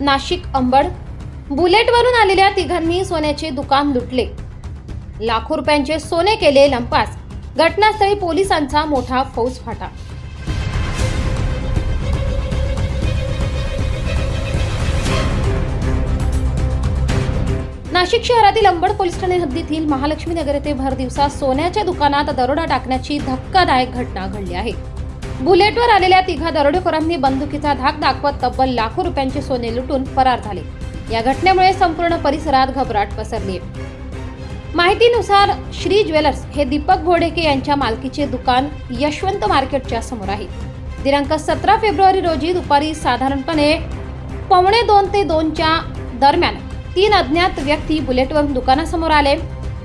नाशिक अंबड. बुलेटवरून आलेल्या तिघांनी सोन्याचे दुकान लुटले. लाखो रुपयांचे सोने केले लंपास. घटनास्थळी पोलिसांचा मोठा फौज फाटा. नाशिक शहरातील अंबड पोलीस ठाणे हद्दीतील महालक्ष्मी नगर येथे भर दिवसा सोन्याच्या दुकानात दरोडा टाकण्याची धक्कादायक घटना घडली आहे. बुलेटवर आलेल्या तिघा दरोडेखोरांनी बंदुकीचा धाक दाखवत तब्बल लाखो रुपयांचे सोने लुटून फरार झाले. या घटनेमुळे संपूर्ण परिसरात घबराट पसरली. आहे माहितीनुसार श्री ज्वेलर्स हे दीपक घोडेके यांच्या मालकीचे दुकान यशवंत मार्केटच्या समोर आहे. दिनांक सतरा फेब्रुवारी रोजी दुपारी साधारणपणे पावणे दोन ते दोनच्या दरम्यान तीन अज्ञात व्यक्ती बुलेटवरून दुकानासमोर आले.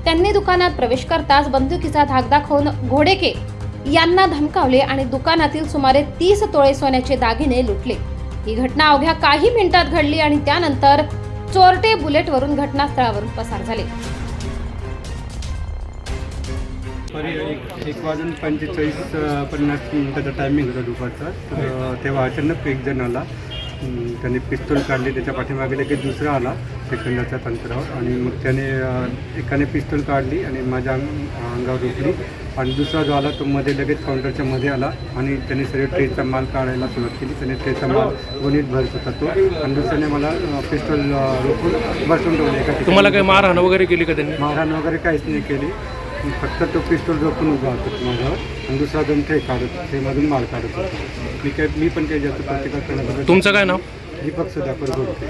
त्यांनी दुकानात प्रवेश करताच बंदुकीचा धाक दाखवून घोडेके यांना धमकावले आणि दुकानातील सुमारे तीस तोळे सोन्याचे दागिने लुटले. ही घटना अवघ्या काही मिनिटात घडली आणि त्यानंतर चोरटे बुलेटवरून घटनास्थळावरून पसार झाले. एक वाजून पंचेचाळीस पन्नास मिनिटाचा टायमिंग होता दुपारचा. तर तेव्हा अचानक एक जण आला त्याने पिस्तूल काढली त्याच्या पाठीमागे लगेच दुसरा आला सेकंदाच्या अंतरावर आणि मग त्याने एकाने पिस्तूल काढली आणि माझ्या अंग- अंगावर रोखली आणि दुसरा जो आला तो मध्ये लगेच काउंटरच्या मध्ये आला आणि त्याने सर्व ट्रेचा माल काढायला सुरुवात केली. त्याने ट्रेचा माल गोणीत भरत होता तो. आणि दुसऱ्याने मला पिस्तूल रोखून बसून ठेवलं एका. तुम्हाला काही मारहाण वगैरे केली का त्यांनी? मारहाण वगैरे काहीच नाही केली. फक्त तो पिस्तूल रोखून उभा होता माझ्यावर आणि दुसरा जण ते काढत ते मधून माल काढत होता. मी काय मी पण काही जास्त प्रतिकार करण्याबद्दल तुमचं काय नाव? दीपक सुधाकर गोडके.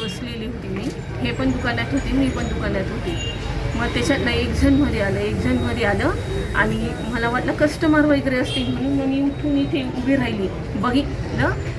बसलेली होती मी. हे पण दुकानात होते मी पण दुकानात होती. मग त्याच्यातनं एक जणमध्ये आलं एक जणमध्ये आलं आणि मला वाटलं कस्टमर वगैरे असतील म्हणून मग मी उठून इथे उभी राहिली. बघितलं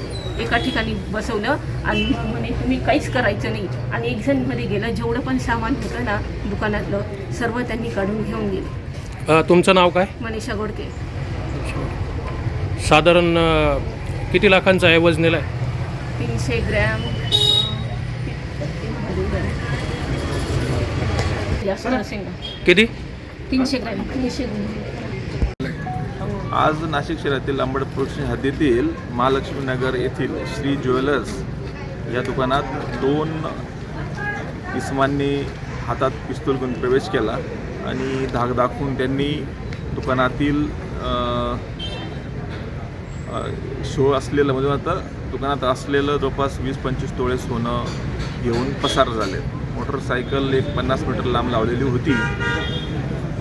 एका ठिकाणी बसवलं आणि मग म्हणे तुम्ही काहीच करायचं नाही. आणि एक जणमध्ये गेलं जेवढं पण सामान होतं ना दुकानातलं सर्व त्यांनी काढून घेऊन गेले. अ, तुमचं नाव काय? मनीषा गोडके. साधारण अ, किती लाखांचा ऐवज नेलाय तीनशे ग्रॅम जास्त नसेल ना किती? तीनशे ग्रॅम तीनशे आज नाशिक शहरातील लांबड पोलीस हद्दीतील महालक्ष्मी नगर येथील श्री ज्वेलर्स या दुकानात दोन इसमांनी हातात पिस्तूल घेऊन प्रवेश केला आणि धाक दाखवून त्यांनी दुकानातील शो असलेलं म्हणजे आता दुकानात असलेलं जवळपास वीस पंचवीस तोळे सोनं घेऊन पसार झाले. मोटरसायकल एक पन्नास मीटर लांब लावलेली होती.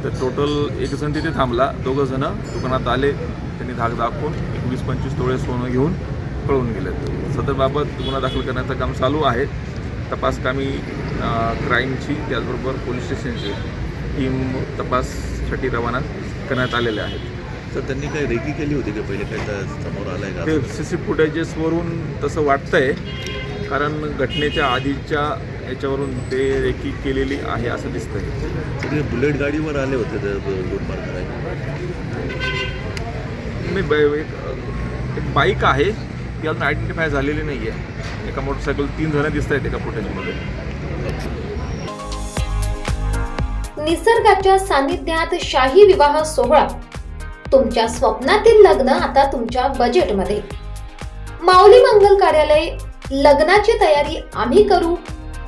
तर टोटल एक जण तिथे थांबला. दोघं जण दुकानात आले. त्यांनी धाक दाखवून एक वीस पंचवीस तोळे सोनं घेऊन पळून गेले सदरबाबत गुन्हा दाखल करण्याचं काम चालू आहे. तपास कामी अं, क्राईमची त्याचबरोबर पोलीस स्टेशनची टीम तपाससाठी रवाना करण्यात आलेल्या आहेत. तर त्यांनी काय रेकी केली होती का पहिले? काय त्या समोर आलंय का? ते सी सी फुटेजेसवरून तसं वाटतंय. कारण घटनेच्या आधीच्या याच्यावरून ते रेकी केलेली आहे असं दिसतंय. तुम्ही बुलेट गाडीवर आले होते ते लूटमार करायला मी ब- एक एक बाईक आहे ती अजून आयडेंटिफाय झालेली नाही आहे एका मोटरसायकल तीन जण दिसत आहेत एका फुटेजमध्ये निसर्गाच्या सानिध्यात शाही विवाह सोहळा. तुमच्या स्वप्नातील लग्न आता तुमच्या बजेटमध्ये माऊली मंगल कार्यालय लग्नाची तयारी आम्ही करू